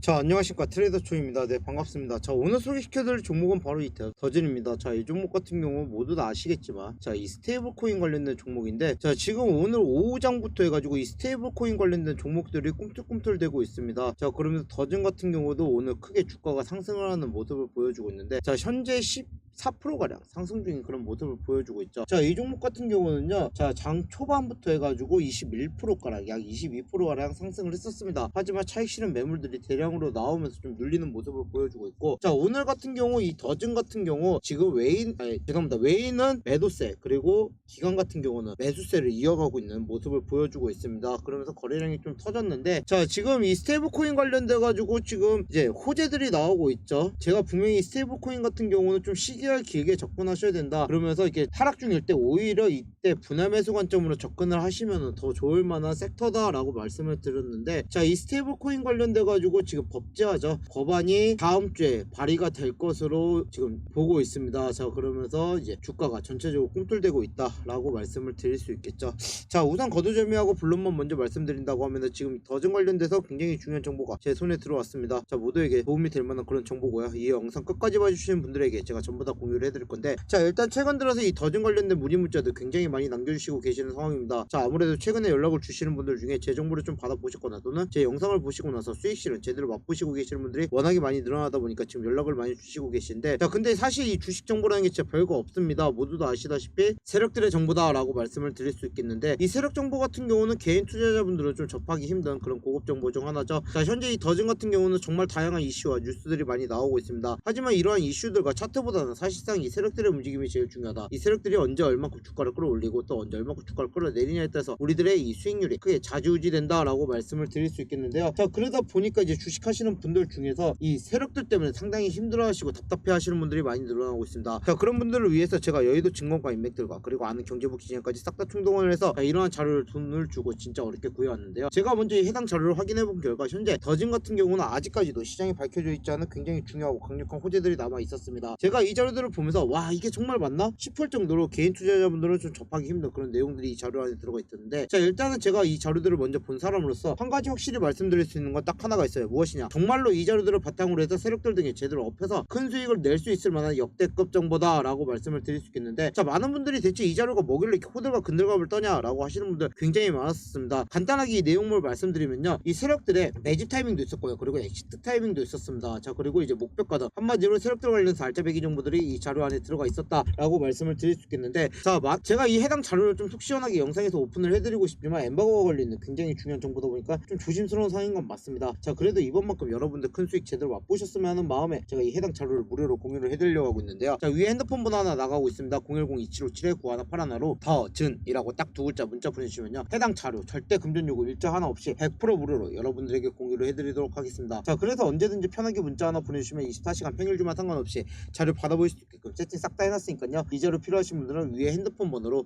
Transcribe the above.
자 안녕하십니까. 트레이더 초입니다. 네 반갑습니다. 자 오늘 소개시켜드릴 종목은 바로 이 더- 더진입니다. 자 이 종목 같은 경우 모두 다 아시겠지만 자 이 스테이블 코인 관련된 종목인데 자 지금 오늘 오후장부터 해가지고 이 스테이블 코인 관련된 종목들이 꿈틀꿈틀 되고 있습니다. 자 그러면서 더진 같은 경우도 오늘 크게 주가가 상승을 하는 모습을 보여주고 있는데 자 현재 10 4%가량 상승 중인 그런 모습을 보여주고 있죠. 자, 이 종목 같은 경우는요, 자, 장 초반부터 해가지고 21%가량, 약 22%가량 상승을 했었습니다. 하지만 차익 실현 매물들이 대량으로 나오면서 좀 눌리는 모습을 보여주고 있고, 자, 오늘 같은 경우 이 더즌 같은 경우 지금 외인, 아니, 죄송합니다. 외인은 매도세, 그리고 기관 같은 경우는 매수세를 이어가고 있는 모습을 보여주고 있습니다. 그러면서 거래량이 좀 터졌는데, 자, 지금 이 스테이블 코인 관련돼 가지고 지금 이제 호재들이 나오고 있죠. 제가 분명히 스테이블 코인 같은 경우는 좀 시기 가 길게 접근하셔야 된다. 그러면서 이렇게 하락 중일 때 오히려 이때 분할 매수 관점으로 접근을 하시면 더 좋을 만한 섹터다라고 말씀을 드렸는데 자 이 스테이블 코인 관련돼 가지고 지금 법제화죠. 법안이 다음 주에 발의가 될 것으로 지금 보고 있습니다. 자 그러면서 이제 주가가 전체적으로 꿈틀대고 있다라고 말씀을 드릴 수 있겠죠. 자 우선 거두절미하고 본론만 먼저 말씀드린다고 하면 지금 더증 관련돼서 굉장히 중요한 정보가 제 손에 들어왔습니다. 자 모두에게 도움이 될 만한 그런 정보고요. 이 영상 끝까지 봐주시는 분들에게 제가 전부 다 공유를 해드릴 건데 자 일단 최근 들어서 이 더증 관련된 문의 문자들 굉장히 많이 남겨주시고 계시는 상황입니다. 자 아무래도 최근에 연락을 주시는 분들 중에 제 정보를 좀 받아보셨거나 또는 제 영상을 보시고 나서 수익 실은 제대로 맛보시고 계시는 분들이 워낙에 많이 늘어나다 보니까 지금 연락을 많이 주시고 계신데 자 근데 사실 이 주식 정보라는 게 진짜 별거 없습니다. 모두 다 아시다시피 세력들의 정보다라고 말씀을 드릴 수 있겠는데 이 세력 정보 같은 경우는 개인 투자자분들은 좀 접하기 힘든 그런 고급 정보 중 하나죠. 자 현재 이 더증 같은 경우는 정말 다양한 이슈와 뉴스들이 많이 나오고 있습니다. 하지만 이러한 이슈들과 차트보다는 사실상 이 세력들의 움직임이 제일 중요하다. 이 세력들이 언제 얼마큼 주가를 끌어올 리고 또 언제 얼마큼 주가를 끌어내리냐에 따라서 우리들의 이 수익률이 크게 좌지우지된다라고 말씀을 드릴 수 있겠는데요. 자 그러다 보니까 이제 주식하시는 분들 중에서 이 세력들 때문에 상당히 힘들어하시고 답답해하시는 분들이 많이 늘어나고 있습니다. 자 그런 분들을 위해서 제가 여의도 증권가 인맥들과 그리고 아는 경제부 기관까지 싹 다 총동원을 해서 자, 이러한 자료를 돈을 주고 진짜 어렵게 구해왔는데요. 제가 먼저 이 해당 자료를 확인해 본 결과 현재 더진 같은 경우는 아직까지도 시장에 밝혀져 있지 않은 굉장히 중요하고 강력한 호재들이 남아 있었습니다. 제가 이 자료들을 보면서 와 이게 정말 맞나 싶을 정도로 개인 투자자분들은 좀 접 하기 힘든 그런 내용들이 이 자료 안에 들어가 있었는데 자 일단은 제가 이 자료들을 먼저 본 사람으로서 한 가지 확실히 말씀드릴 수 있는 건 딱 하나가 있어요. 무엇이냐? 정말로 이 자료들을 바탕으로 해서 세력들 등에 제대로 업해서 큰 수익을 낼 수 있을 만한 역대급 정보다 라고 말씀을 드릴 수 있겠는데 자 많은 분들이 대체 이 자료가 뭐길래 이렇게 호들갑 근들갑을 떠냐 라고 하시는 분들 굉장히 많았습니다. 간단하게 이 내용물 말씀드리면요. 이 세력들의 매집 타이밍도 있었고요. 그리고 엑시트 타이밍도 있었습니다. 자 그리고 이제 목표가든 한마디로 세력들 관련해서 알짜 배기 정보들이 이 자료 안에 들어가 있었다 라고 말씀을 드릴 수 있겠는데 자막 제가 이 해당 자료를 좀 속 시원하게 영상에서 오픈을 해드리고 싶지만 엠바고가 걸리는 굉장히 중요한 정보다 보니까 좀 조심스러운 상황인 건 맞습니다. 자 그래도 이번만큼 여러분들 큰 수익 제대로 맛보셨으면 하는 마음에 제가 이 해당 자료를 무료로 공유를 해드리려고 하고 있는데요. 자 위에 핸드폰 번호 하나 나가고 있습니다. 010-2757-9181로 더즌이라고 딱 두 글자 문자 보내주시면요. 해당 자료 절대 금전 요구 일자 하나 없이 100% 무료로 여러분들에게 공유를 해드리도록 하겠습니다. 자 그래서 언제든지 편하게 문자 하나 보내주시면 24시간 평일 주말 상관없이 자료 받아보실 수 있게끔 세팅 싹 다 해놨으니까요. 이 자료 필요하신 분들은 위에 핸드폰 번호로